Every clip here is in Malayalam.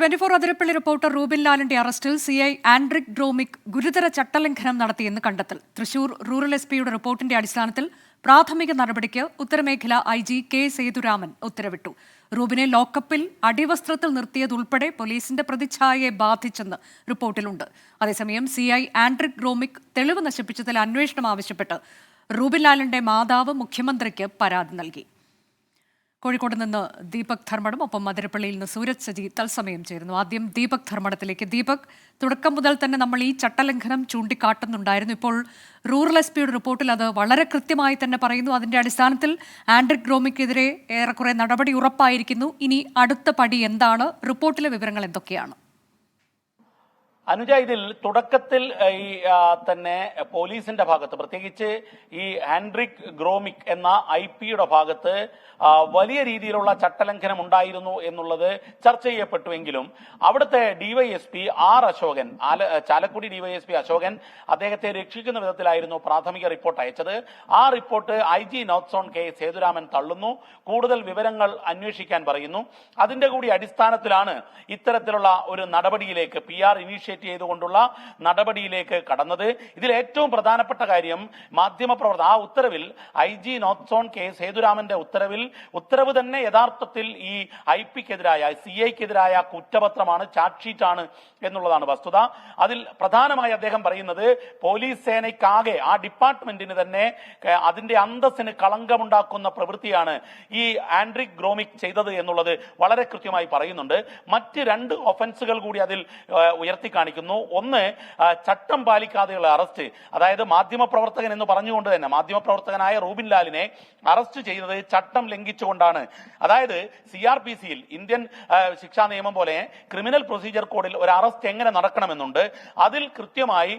Twenty four Athirappilly reporter Rubin ലാലിന്റെ അറസ്റ്റിൽ സി ഐ ആൻഡ്രിക് ഡ്രോമിക് ഗുരുതര ചട്ടലംഘനം നടത്തിയെന്ന് കണ്ടെത്തൽ. തൃശൂർ റൂറൽ എസ് പിയുടെ റിപ്പോർട്ടിന്റെ അടിസ്ഥാനത്തിൽ പ്രാഥമിക നടപടിക്ക് ഉത്തരമേഖല ഐ ജി കെ സേതുരാമൻ ഉത്തരവിട്ടു. റൂബിനെ ലോക്കപ്പിൽ അടിവസ്ത്രത്തിൽ നിർത്തിയതുൾപ്പെടെ പോലീസിന്റെ പ്രതിച്ഛായയെ ബാധിച്ചെന്ന് റിപ്പോർട്ടിലുണ്ട്. അതേസമയം സി ഐ ആൻഡ്രിക് ഡ്രോമിക് തെളിവ് നശിപ്പിച്ചതിൽ അന്വേഷണം ആവശ്യപ്പെട്ട് റൂബിൻ ലാലിന്റെ മാതാവ് മുഖ്യമന്ത്രിക്ക് പരാതി നൽകി. കോഴിക്കോട് നിന്ന് ദീപക് ധർമ്മടം ഒപ്പം മധുരപ്പള്ളിയിൽ നിന്ന് സൂരജ് സജി തത്സമയം ചേരുന്നു. ആദ്യം ദീപക് ധർമ്മടത്തിലേക്ക്. ദീപക് തുടക്കം മുതൽ തന്നെ നമ്മൾ ഈ ചട്ടലംഘനം ചൂണ്ടിക്കാട്ടുന്നുണ്ടായിരുന്നു. ഇപ്പോൾ റൂറൽ എസ് പിയുടെ റിപ്പോർട്ടിൽ അത് വളരെ കൃത്യമായി തന്നെ പറയുന്നു. അതിന്റെ അടിസ്ഥാനത്തിൽ ആൻഡ്രിക് ഗ്രോമിക്കെതിരെ ഏറെക്കുറെ നടപടി ഉറപ്പായിരിക്കുന്നു. ഇനി അടുത്ത പടി എന്താണ്? റിപ്പോർട്ടിലെ വിവരങ്ങൾ എന്തൊക്കെയാണ്? അനുജ ഇതിൽ തുടക്കത്തിൽ ഈ തന്നെ പോലീസിന്റെ ഭാഗത്ത് പ്രത്യേകിച്ച് ഈ ഹാൻഡ്രിക് ഗ്രോമിക് എന്ന ഐ പിയുടെ ഭാഗത്ത് വലിയ രീതിയിലുള്ള ചട്ടലംഘനം ഉണ്ടായിരുന്നു എന്നുള്ളത് ചർച്ച ചെയ്യപ്പെട്ടുവെങ്കിലും അവിടുത്തെ ഡിവൈഎസ്പി ആർ അശോകൻ ആല ചാലക്കുടി ഡിവൈഎസ്പി അശോകൻ അദ്ദേഹത്തെ രക്ഷിക്കുന്ന വിധത്തിലായിരുന്നു പ്രാഥമിക റിപ്പോർട്ട് അയച്ചത്. ആ report I G north zone K Sethuraman തള്ളുന്നു. കൂടുതൽ വിവരങ്ങൾ അന്വേഷിക്കാൻ പറയുന്നു. അതിന്റെ കൂടി അടിസ്ഥാനത്തിലാണ് ഇത്തരത്തിലുള്ള ഒരു നടപടിയിലേക്ക് പി ആർ ഇനീഷ്യേറ്റ് ചെയ്തുകൊണ്ടുള്ള നടപടിയിലേക്ക് കടന്നത്. ഇതിൽ ഏറ്റവും പ്രധാനപ്പെട്ട കാര്യം മാധ്യമപ്രവർത്തക ആ ഉത്തരവിൽ I G north zone K സേതുരാമന്റെ ഉത്തരവിൽ ഉത്തരവ് തന്നെ യഥാർത്ഥത്തിൽ ഈ ഐ പിക്കെതിരായ സി ഐക്കെതിരായ കുറ്റപത്രമാണ് ചാർജ് ഷീറ്റാണ് എന്നുള്ളതാണ് വസ്തുത. അതിൽ പ്രധാനമായി അദ്ദേഹം പറയുന്നത് പോലീസ് സേനയ്ക്കാകെ ആ ഡിപ്പാർട്ട്മെന്റിന് തന്നെ അതിന്റെ അന്തസ്സിന് കളങ്കമുണ്ടാക്കുന്ന പ്രവൃത്തിയാണ് ഈ ആൻഡ്രിക് ഗ്രോമിക് ചെയ്തത് എന്നുള്ളത് വളരെ കൃത്യമായി പറയുന്നുണ്ട്. മറ്റ് രണ്ട് ഒഫൻസുകൾ കൂടി അതിൽ ഉയർത്തി കാണിക്കുന്നു. ഒന്ന് ചട്ടം പാലിക്കാതെയുള്ള അറസ്റ്റ്. അതായത് മാധ്യമപ്രവർത്തകൻ എന്ന് പറഞ്ഞുകൊണ്ട് തന്നെ മാധ്യമപ്രവർത്തകനായ റൂബിൻ ലാലിനെ അറസ്റ്റ് ചെയ്യുന്നത് ചട്ടം ലംഘിച്ചുകൊണ്ടാണ്. അതായത് സി ആർ പി സിയിൽ ഇന്ത്യൻ ശിക്ഷാ നിയമം പോലെ ക്രിമിനൽ പ്രൊസീജിയർ കോഡിൽ ഒരു അറസ്റ്റ് എങ്ങനെ നടക്കണമെന്നുണ്ട് അതിൽ കൃത്യമായി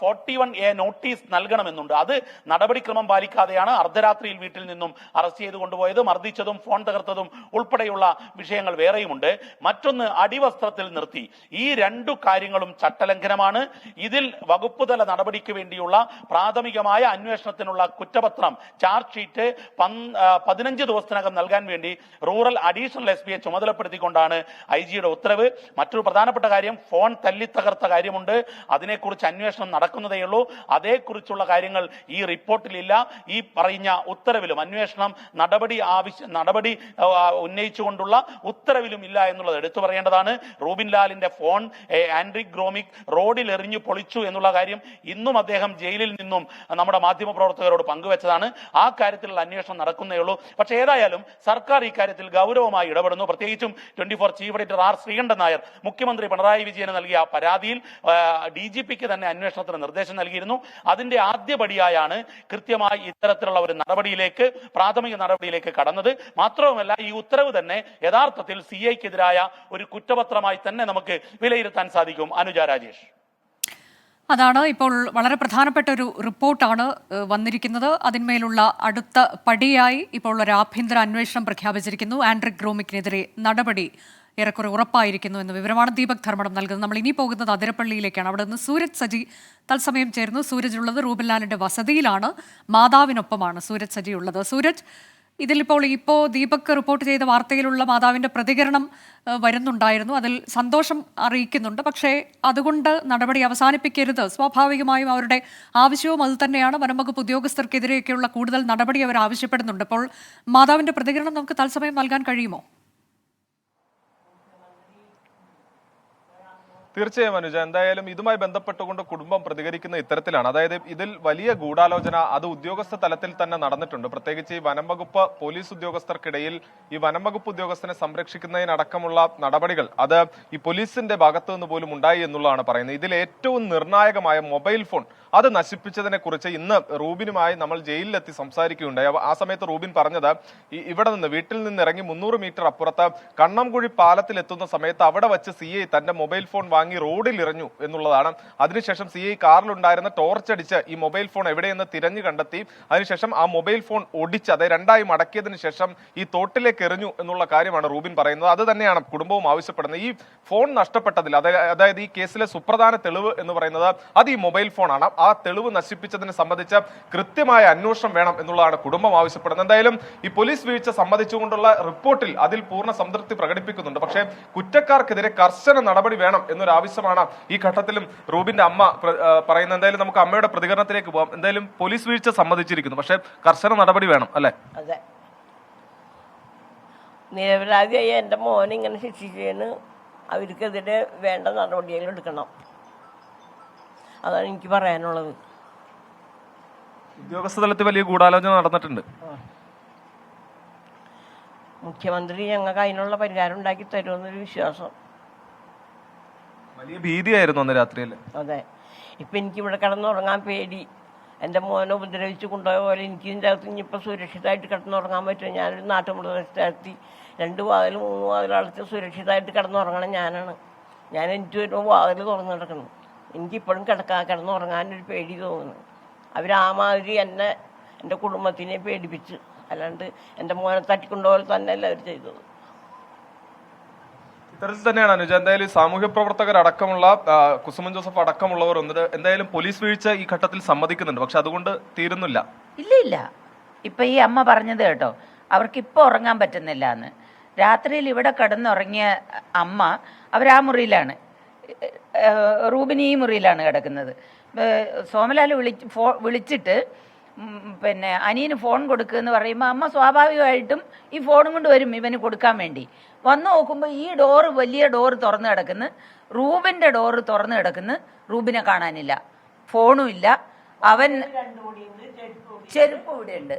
ഫോർട്ടി വൺ എ നോട്ടീസ് നൽകണമെന്നുണ്ട്. അത് നടപടിക്രമം പാലിക്കാതെയാണ് അർദ്ധരാത്രിയിൽ വീട്ടിൽ നിന്നും അറസ്റ്റ് ചെയ്ത് കൊണ്ടുപോയത് മർദ്ദിച്ചതും ഫോൺ തകർത്തതും ഉൾപ്പെടെയുള്ള വിഷയങ്ങൾ വേറെയുമുണ്ട്. മറ്റൊന്ന് അടിവസ്ത്രത്തിൽ നിർത്തി. ഈ രണ്ടു കാര്യങ്ങളും ചട്ടലംഘനമാണ്. ഇതിൽ വകുപ്പുതല നടപടിക്ക് വേണ്ടിയുള്ള പ്രാഥമികമായ അന്വേഷണത്തിനുള്ള കുറ്റപത്രം ചാർജ് ഷീറ്റ് പതിനഞ്ച് ദിവസത്തിനകം നൽകാൻ വേണ്ടി റൂറൽ അഡീഷണൽ എസ് പിയെ ചുമതലപ്പെടുത്തിക്കൊണ്ടാണ് ഐ ജിയുടെ ഉത്തരവ്. മറ്റൊരു പ്രധാനപ്പെട്ട കാര്യം ഫോൺ തല്ലിത്തകർത്ത കാര്യമുണ്ട്. അതിനെക്കുറിച്ച് അന്വേഷണം നടക്കുന്നതേയുള്ളൂ അതേക്കുറിച്ചുള്ള കാര്യങ്ങൾ ഈ റിപ്പോർട്ടിലില്ല. ഈ പറഞ്ഞ ഉത്തരവിലും അന്വേഷണം നടപടി ആവശ്യ നടപടി ഉന്നയിച്ചുകൊണ്ടുള്ള ഉത്തരവിലും ഇല്ല എന്നുള്ളത് എടുത്തു പറയേണ്ടതാണ്. റൂബിൻ ലാലിന്റെ ഫോൺ ആൻഡ്രിക് ഗ്രോമിക് റോഡിൽ എറിഞ്ഞു പൊളിച്ചു എന്നുള്ള കാര്യം ഇന്നും അദ്ദേഹം ജയിലിൽ നിന്നും നമ്മുടെ മാധ്യമ പ്രവർത്തകരോട് പങ്കുവച്ചതാണ്. ആ കാര്യത്തിലുള്ള അന്വേഷണം നടക്കുന്നേ ഉള്ളൂ. പക്ഷേ ഏതായാലും സർക്കാർ ഇക്കാര്യത്തിൽ ഗൗരവമായി ഇടപെടുന്നു. പ്രത്യേകിച്ചും twenty four chief editor R Sreekandan Nair മുഖ്യമന്ത്രി പിണറായി വിജയന് നൽകിയ പരാതിയിൽ ഡി ജി പിക്ക് തന്നെ അന്വേഷണത്തിന് നിർദ്ദേശം നൽകിയിരുന്നു. അതിന്റെ ആദ്യപടിയായാണ് കൃത്യമായി ഇത്തരത്തിലുള്ള ഒരു നടപടിയിലേക്ക് പ്രാഥമിക നടപടിയിലേക്ക് കടന്നത്. മാത്രവുമല്ല ഈ ഉത്തരവ് തന്നെ യഥാർത്ഥത്തിൽ സി ഐക്കെതിരായ ഒരു കുറ്റപത്രമായി തന്നെ നമുക്ക് വിലയിരുത്താൻ സാധിക്കും. അനുജ രാജേഷ്. അതാണ് ഇപ്പോൾ വളരെ പ്രധാനപ്പെട്ട ഒരു റിപ്പോർട്ടാണ് വന്നിരിക്കുന്നത്. അതിന്മേലുള്ള അടുത്ത പടിയായി ഇപ്പോൾ ഒരു ആഭ്യന്തര അന്വേഷണം പ്രഖ്യാപിച്ചിരിക്കുന്നു. ആൻഡ്രിക് ഗ്രോമിക്കിനെതിരെ നടപടി ഏറെക്കുറെ ഉറപ്പായിരിക്കുന്നു എന്ന വിവരമാണ് ദീപക് ധർമ്മടം നൽകുന്നത്. നമ്മൾ ഇനി പോകുന്നത് അതിരപ്പള്ളിയിലേക്കാണ്. അവിടെ നിന്ന് സൂരജ് സജി തത്സമയം ചേർന്നു സൂരജ് ഉള്ളത് റൂബൻലാലിന്റെ വസതിയിലാണ്. മാതാവിനൊപ്പമാണ് സൂരജ് സജി ഉള്ളത് സൂരജ് ഇതിലിപ്പോൾ ഇപ്പോൾ ദീപക് റിപ്പോർട്ട് ചെയ്ത വാർത്തയിലുള്ള മാതാവിന്റെ പ്രതികരണം വരുന്നുണ്ടായിരുന്നു. അതിൽ സന്തോഷം അറിയിക്കുന്നുണ്ട്. പക്ഷേ അതുകൊണ്ട് നടപടി അവസാനിപ്പിക്കരുത്. സ്വാഭാവികമായും അവരുടെ ആവശ്യവും അത് തന്നെയാണ്. വനംവകുപ്പ് ഉദ്യോഗസ്ഥർക്കെതിരെയൊക്കെയുള്ള കൂടുതൽ നടപടി അവർ ആവശ്യപ്പെടുന്നുണ്ട്. അപ്പോൾ മാതാവിന്റെ പ്രതികരണം നമുക്ക് തത്സമയം നൽകാൻ കഴിയുമോ? തീർച്ചയായും അനുജ എന്തായാലും ഇതുമായി ബന്ധപ്പെട്ടുകൊണ്ട് കുടുംബം പ്രതികരിക്കുന്ന ഇത്തരത്തിലാണ്. അതായത് ഇതിൽ വലിയ ഗൂഢാലോചന അത് ഉദ്യോഗസ്ഥ തലത്തിൽ തന്നെ നടന്നിട്ടുണ്ട്. പ്രത്യേകിച്ച് ഈ വനം വകുപ്പ് പോലീസ് ഉദ്യോഗസ്ഥർക്കിടയിൽ ഈ വനം വകുപ്പ് ഉദ്യോഗസ്ഥനെ സംരക്ഷിക്കുന്നതിനടക്കമുള്ള നടപടികൾ അത് ഈ പോലീസിന്റെ ഭാഗത്തു നിന്ന് പോലും ഉണ്ടായി എന്നുള്ളതാണ് പറയുന്നത്. ഇതിൽ ഏറ്റവും നിർണായകമായ മൊബൈൽ ഫോൺ അത് നശിപ്പിച്ചതിനെ കുറിച്ച് ഇന്ന് റൂബിനുമായി നമ്മൾ ജയിലിലെത്തി സംസാരിക്കുകയുണ്ടായി. ആ സമയത്ത് റൂബിൻ പറഞ്ഞത് ഇവിടെ നിന്ന് വീട്ടിൽ നിന്ന് ഇറങ്ങി മുന്നൂറ് മീറ്റർ അപ്പുറത്ത് കണ്ണംകുഴി പാലത്തിൽ എത്തുന്ന സമയത്ത് അവിടെ വച്ച് സി തന്റെ മൊബൈൽ ഫോൺ വാങ്ങി റോഡിൽ ഇറഞ്ഞു എന്നുള്ളതാണ്. അതിനുശേഷം സി ഐ കാറിലുണ്ടായിരുന്ന ടോർച്ച് അടിച്ച് ഈ മൊബൈൽ ഫോൺ എവിടെയെന്ന് തിരഞ്ഞു കണ്ടെത്തി. അതിനുശേഷം ആ മൊബൈൽ ഫോൺ ഒടിച്ച് അതായത് രണ്ടായി മടക്കിയതിനു ശേഷം ഈ തോട്ടിലേക്ക് എറിഞ്ഞു എന്നുള്ള കാര്യമാണ് റൂബിൻ പറയുന്നത്. അത് തന്നെയാണ് കുടുംബവും ആവശ്യപ്പെടുന്നത്. ഈ ഫോൺ നഷ്ടപ്പെട്ടതിൽ അതായത് ഈ കേസിലെ സുപ്രധാന തെളിവ് എന്ന് പറയുന്നത് അത് ഈ മൊബൈൽ ഫോണാണ് ആ തെളിവ് നശിപ്പിച്ചതിനെ സംബന്ധിച്ച് കൃത്യമായ അന്വേഷണം വേണം എന്നുള്ളതാണ് കുടുംബം ആവശ്യപ്പെടുന്നത്. എന്തായാലും ഈ പോലീസ് വീഴ്ച സംബന്ധിച്ചുകൊണ്ടുള്ള റിപ്പോർട്ടിൽ അതിൽ പൂർണ സംതൃപ്തി പ്രകടിപ്പിക്കുന്നുണ്ട്. പക്ഷേ കുറ്റക്കാർക്കെതിരെ കർശന നടപടി വേണം എന്നൊരു ആവശ്യമാണ്. ഈ ഘട്ടത്തിലും റൂബിന്റെ അമ്മ പറയുന്ന എന്തായാലും നമുക്ക് അമ്മയുടെ പ്രതികരണത്തിലേക്ക് പോകാം എന്തായാലും പോലീസ് വീഴ്ച സമ്മതിച്ചിരിക്കുന്നു. പക്ഷേ കർശന നടപടി വേണം അല്ലെ? അതെ. നിരപരാധിയായ എന്റെ മോനെ ഇങ്ങനെ ശിക്ഷിക്കുകയാണ്. അവർക്കെതിരെ വേണ്ട നടപടികൾ എടുക്കണം. അതാണ് എനിക്ക് പറയാനുള്ളത്. ഉദ്യോഗസ്ഥ തലത്തിൽ വലിയ ഗൂഢാലോചന നടന്നിട്ടുണ്ട്. മുഖ്യമന്ത്രി ഞങ്ങൾക്ക് അതിനുള്ള പരിഹാരം ഉണ്ടാക്കി തരുമെന്നൊരു വിശ്വാസം. വലിയ ഭീതിയായിരുന്നു അന്ന് രാത്രിയിൽ. അതെ. ഇപ്പം എനിക്ക് ഇവിടെ കിടന്നുറങ്ങാൻ പേടി. എന്റെ മോനെ ഉപദ്രവിച്ച് കൊണ്ടുപോയ പോലെ എനിക്ക് ഇതിന്റെ അകത്ത് ഇനിയിപ്പോൾ സുരക്ഷിതമായിട്ട് കിടന്നുറങ്ങാൻ പറ്റും ഞാനൊരു നാട്ടുമൃഗസ്ഥാനത്തി രണ്ട് വാതിൽ മൂന്ന് വാതിൽ അടച്ച് സുരക്ഷിതമായിട്ട് കിടന്നുറങ്ങണം ഞാനാണ്. ഞാൻ എനിക്ക് വരുമ്പോൾ വാതിൽ തുറന്നു കിടക്കുന്നു. എനിക്കിപ്പോഴും കിടക്കാൻ കിടന്നുറങ്ങാനൊരു പേടി തോന്നുന്നു. അവർ ആ മാതിരി എന്നെ എന്റെ കുടുംബത്തിനെ പേടിപ്പിച്ച് അല്ലാണ്ട് എന്റെ മോനെ തട്ടിക്കൊണ്ടുപോലെ തന്നെയല്ല അവർ ചെയ്തത്. ഇത്തരത്തിൽ തന്നെയാണ് അനുജ. എന്തായാലും സാമൂഹ്യ പ്രവർത്തകർ അടക്കമുള്ള കുസുമൻ ജോസഫ് അടക്കമുള്ളവർ വന്നിട്ട് എന്തായാലും പോലീസ് വീഴ്ച ഈ ഘട്ടത്തിൽ സമ്മതിക്കുന്നുണ്ട്. പക്ഷെ അതുകൊണ്ട് തീരുന്നില്ല. ഇല്ല ഇല്ല. ഇപ്പൊ ഈ അമ്മ പറഞ്ഞത് കേട്ടോ അവർക്ക് ഇപ്പൊ ഉറങ്ങാൻ പറ്റുന്നില്ല എന്ന് രാത്രിയിൽ ഇവിടെ കിടന്നുറങ്ങിയ അമ്മ അവർ ആ മുറിയിലാണ്. റൂബിനി ഈ മുറിയിലാണ് കിടക്കുന്നത്. സോമലാൽ വിളി വിളിച്ചിട്ട് പിന്നെ അനിയന് ഫോൺ കൊടുക്കുക എന്ന് പറയുമ്പോൾ അമ്മ സ്വാഭാവികമായിട്ടും ഈ ഫോണും കൊണ്ട് വരും ഇവന് കൊടുക്കാൻ വേണ്ടി. വന്നു നോക്കുമ്പോൾ ഈ ഡോറ് വലിയ ഡോറ് തുറന്നു കിടക്കുന്നു. റൂബിന്റെ ഡോറ് തുറന്നു കിടക്കുന്നു. റൂബിനെ കാണാനില്ല. ഫോണും ഇല്ല. അവൻ ചെരുപ്പ് ഇവിടെ ഉണ്ട്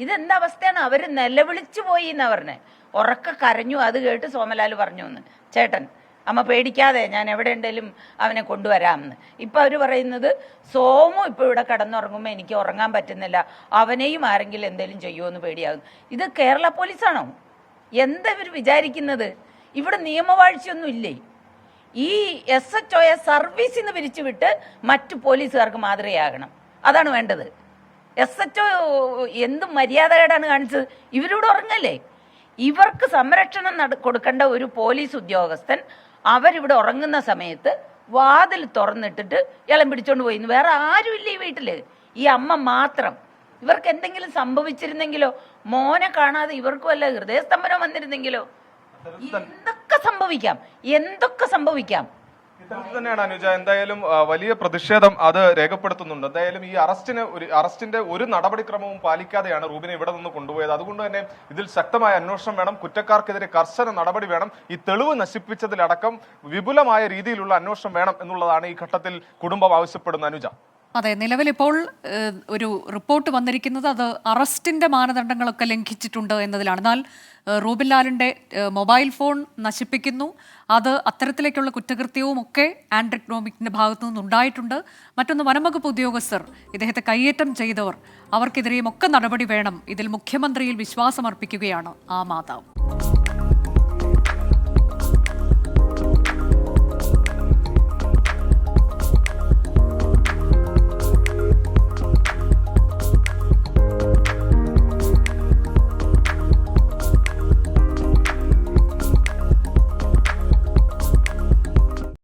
ഇതെന്താ അവസ്ഥയാണ്? അവർ നിലവിളിച്ചു പോയി എന്നാ പറഞ്ഞേ. ഉറക്ക കരഞ്ഞു. അത് കേട്ട് സോമലാൽ പറഞ്ഞു എന്ന് ചേട്ടൻ അമ്മ പേടിക്കാതെ ഞാൻ എവിടെ ഉണ്ടെങ്കിലും അവനെ കൊണ്ടുവരാമെന്ന്. ഇപ്പം അവർ പറയുന്നത് സോമു ഇപ്പോൾ ഇവിടെ കിടന്നുറങ്ങുമ്പോൾ എനിക്ക് ഉറങ്ങാൻ പറ്റുന്നില്ല. അവനെയും ആരെങ്കിലും എന്തെങ്കിലും ചെയ്യുമോ എന്ന് പേടിയാകും. ഇത് കേരള പോലീസാണോ? എന്താ ഇവർ വിചാരിക്കുന്നത്? ഇവിടെ നിയമവാഴ്ചയൊന്നും ഇല്ലേ? ഈ എസ് എച്ച് ഒയെ സർവീസിൽ നിന്ന് പിരിച്ചുവിട്ട് മറ്റു പോലീസുകാർക്ക് മാതൃകയാകണം. അതാണ് വേണ്ടത്. എസ് എച്ച് ഒ എന്ത് മര്യാദകേടാണ് കാണിച്ചത്? ഇവരിവിടെ ഉറങ്ങല്ലേ? ഇവർക്ക് സംരക്ഷണം കൊടുക്കേണ്ട ഒരു പോലീസ് ഉദ്യോഗസ്ഥൻ അവരിവിടെ ഉറങ്ങുന്ന സമയത്ത് വാതിൽ തുറന്നിട്ടിട്ട് ഇളം പിടിച്ചോണ്ട് പോയി. വേറെ ആരുമില്ല ഈ വീട്ടിൽ. ഈ അമ്മ മാത്രം. ഇവർക്ക് എന്തെങ്കിലും സംഭവിച്ചിരുന്നെങ്കിലോ? മോനെ കാണാതെ ഇവർക്കും അല്ല ഹൃദയസ്തംഭനം വന്നിരുന്നെങ്കിലോ? എന്തൊക്കെ സംഭവിക്കാം? എന്തൊക്കെ സംഭവിക്കാം? ഇത്തരത്തിൽ തന്നെയാണ് അനുജ. എന്തായാലും വലിയ പ്രതിഷേധം അത് രേഖപ്പെടുത്തുന്നുണ്ട്. എന്തായാലും ഈ അറസ്റ്റിന് ഒരു അറസ്റ്റിന്റെ ഒരു നടപടിക്രമവും പാലിക്കാതെയാണ് റൂബിനെ ഇവിടെ നിന്ന് കൊണ്ടുപോയത്. അതുകൊണ്ട് തന്നെ ഇതിൽ ശക്തമായ അന്വേഷണം വേണം. കുറ്റക്കാർക്കെതിരെ കർശന നടപടി വേണം. ഈ തെളിവ് നശിപ്പിച്ചതിലടക്കം വിപുലമായ രീതിയിലുള്ള അന്വേഷണം വേണം എന്നുള്ളതാണ് ഈ ഘട്ടത്തിൽ കുടുംബം ആവശ്യപ്പെടുന്ന അനുജ. അതെ നിലവിലിപ്പോൾ ഒരു റിപ്പോർട്ട് വന്നിരിക്കുന്നത് അത് അറസ്റ്റിന്റെ മാനദണ്ഡങ്ങളൊക്കെ ലംഘിച്ചിട്ടുണ്ട് എന്നതിലാണ്. എന്നാൽ റൂബിൻലാലിന്റെ റൂബിൻ ലാലിന്റെ മൊബൈൽ ഫോൺ നശിപ്പിക്കുന്നു. അത് അത്തരത്തിലേക്കുള്ള കുറ്റകൃത്യവും ഒക്കെ ആൻഡ്രിക് നോമിക്കിന്റെ ഭാഗത്തു നിന്നുണ്ടായിട്ടുണ്ട്. മറ്റൊന്ന് വനംവകുപ്പ് ഉദ്യോഗസ്ഥർ ഇദ്ദേഹത്തെ കയ്യേറ്റം ചെയ്തവർ. അവർക്കെതിരെയും ഒക്കെ നടപടി വേണം. ഇതിൽ മുഖ്യമന്ത്രിയിൽ വിശ്വാസമർപ്പിക്കുകയാണ് ആ മാതാവ്.